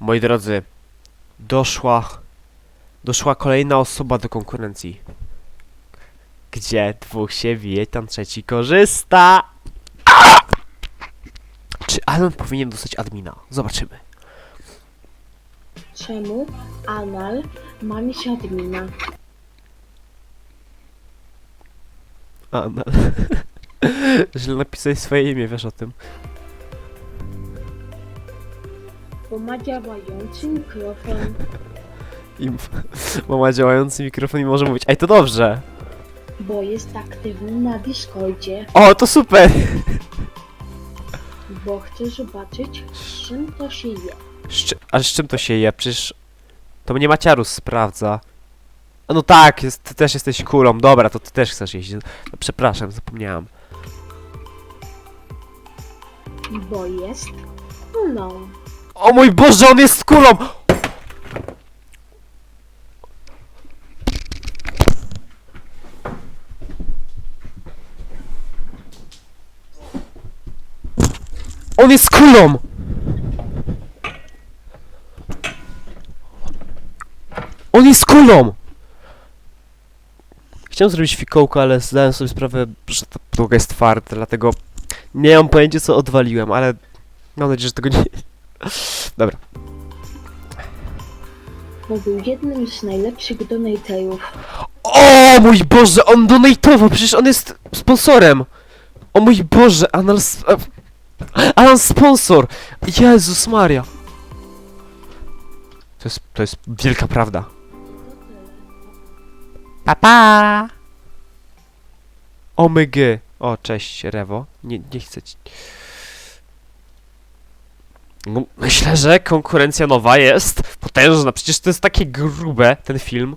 Moi drodzy, doszła, doszła kolejna osoba do konkurencji. Gdzie dwóch się bije, tam trzeci korzysta. Czy Alan powinien dostać admina? Zobaczymy. Czemu anal ma mieć admina? Alan. Źle napisałeś swoje imię, wiesz o tym. Bo ma działający mikrofon. I bo ma działający mikrofon i może mówić. Ej, to dobrze. Bo jest aktywny na Discordzie. O, to super. Bo chce zobaczyć, z czym to się je. Z czy, a z czym to się je? Przecież to mnie Maciarus sprawdza. A No tak, jest, ty też jesteś kulą. Dobra, to ty też chcesz jeździć. No, przepraszam, zapomniałam. Bo jest kulą. O mój Boże, on jest kulą! On jest kulą! On jest kulą! Chciałem zrobić fikołko, ale zdałem sobie sprawę, że ta jest twarda, dlatego nie mam pojęcia co odwaliłem, ale mam nadzieję, że tego nie... Dobra. Bo był jednym z najlepszych donatorów. O mój Boże, on donatował, przecież on jest sponsorem. O mój Boże, Anal... Alan sponsor! Jezus Maria. To jest, to jest wielka prawda. Papa! Omygy. O, cześć, Rewo. Nie, nie chcę ci... No, myślę, że konkurencja nowa jest potężna. Przecież to jest takie grube, ten film.